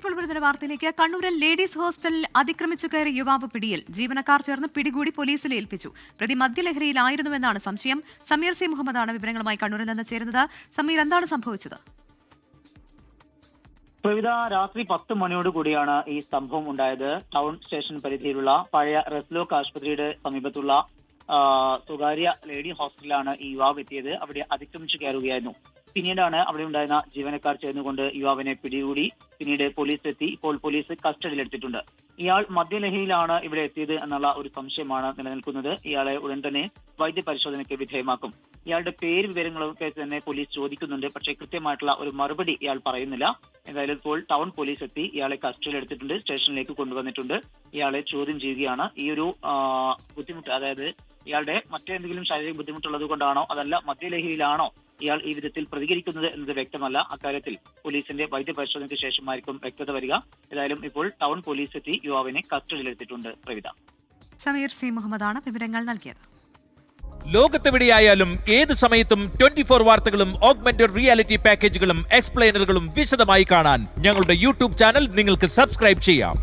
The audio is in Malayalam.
ഇപ്പോൾ വരുന്ന വാർത്തയിലേക്ക്. കണ്ണൂരിൽ ലേഡീസ് ഹോസ്റ്റലിൽ അതിക്രമിച്ചു കയറി യുവാവ് പിടിയിൽ ജീവനക്കാർ ചേർന്ന് പിടികൂടി പോലീസിൽ ഏൽപ്പിച്ചു. പ്രതി മദ്യലഹരിയിലായിരുന്നുവെന്നാണ് സംശയം. സമീർ സി മുഹമ്മദാണ് വിവരങ്ങളുമായി കണ്ണൂരിൽ നിന്ന് ചേരുന്നത്. സമീർ എന്താണ് സംഭവിച്ചത്? പ്രവിത രാത്രി പത്ത് മണിയോട് കൂടിയാണ് ഈ സംഭവം ഉണ്ടായത്. ടൗൺ സ്റ്റേഷൻ പരിധിയിലുള്ള പഴയ റെസ്ലോക്ക് ആശുപത്രിയുടെ സമീപത്തുള്ള സ്വകാര്യ ലേഡി ഹോസ്റ്റലിലാണ് ഈ യുവാവ് എത്തിയത്. അവിടെ അതിക്രമിച്ചു കയറുകയായിരുന്നു. പിന്നീടാണ് അവിടെ ഉണ്ടായിരുന്ന ജീവനക്കാർ ചേർന്നുകൊണ്ട് യുവാവിനെ പിടികൂടി പിന്നീട് പോലീസ് എത്തി ഇപ്പോൾ പോലീസ് കസ്റ്റഡിയിലെടുത്തിട്ടുണ്ട്. ഇയാൾ മദ്യലഹരിയിലാണ് ഇവിടെ എത്തിയത് എന്നുള്ള ഒരു സംശയമാണ് നിലനിൽക്കുന്നത്. ഇയാളെ ഉടൻ തന്നെ വൈദ്യപരിശോധനയ്ക്ക് വിധേയമാക്കും. ഇയാളുടെ പേര് വിവരങ്ങളൊക്കെ തന്നെ പോലീസ് ചോദിക്കുന്നുണ്ട്. പക്ഷേ കൃത്യമായിട്ടുള്ള ഒരു മറുപടി ഇയാൾ പറയുന്നില്ല. എന്തായാലും ഇപ്പോൾ ടൗൺ പോലീസ് എത്തി ഇയാളെ കസ്റ്റഡിയിലെടുത്തിട്ടുണ്ട്. സ്റ്റേഷനിലേക്ക് കൊണ്ടുവന്നിട്ടുണ്ട്. ഇയാളെ ചോദ്യം ചെയ്യുകയാണ്. ഈ ഒരു ബുദ്ധിമുട്ട് അതായത് ഇയാളുടെ മറ്റെന്തെങ്കിലും ശാരീരിക ബുദ്ധിമുട്ടുള്ളത് കൊണ്ടാണോ അതല്ല മദ്യലഹരിയിലാണോ ഇയാൾ ഈ വിധത്തിൽ പ്രതികരിക്കുന്നത് എന്നത് വ്യക്തമല്ല. അക്കാര്യത്തിൽ പോലീസിന്റെ വൈദ്യപരിശോധനയ്ക്ക് ശേഷമായിരിക്കും വ്യക്തത വരിക. ഏതായാലും ഇപ്പോൾ ടൗൺ പോലീസ് എത്തി യുവാവിനെ കസ്റ്റഡിയിലെടുത്തിട്ടുണ്ട് പ്രവിത. സമീർ സി മുഹമ്മദാണ് വിവരങ്ങൾ നൽകിയത്. ലോകത്തെവിടെയായാലും ഏത് സമയത്തും ട്വന്റി ഫോർ വാർത്തകളും ഓഗ്മെന്റഡ് റിയാലിറ്റി പാക്കേജുകളും എക്സ്പ്ലെയിനറുകളും വിശദമായി കാണാൻ ഞങ്ങളുടെ യൂട്യൂബ് ചാനൽ നിങ്ങൾക്ക് സബ്സ്ക്രൈബ് ചെയ്യാം.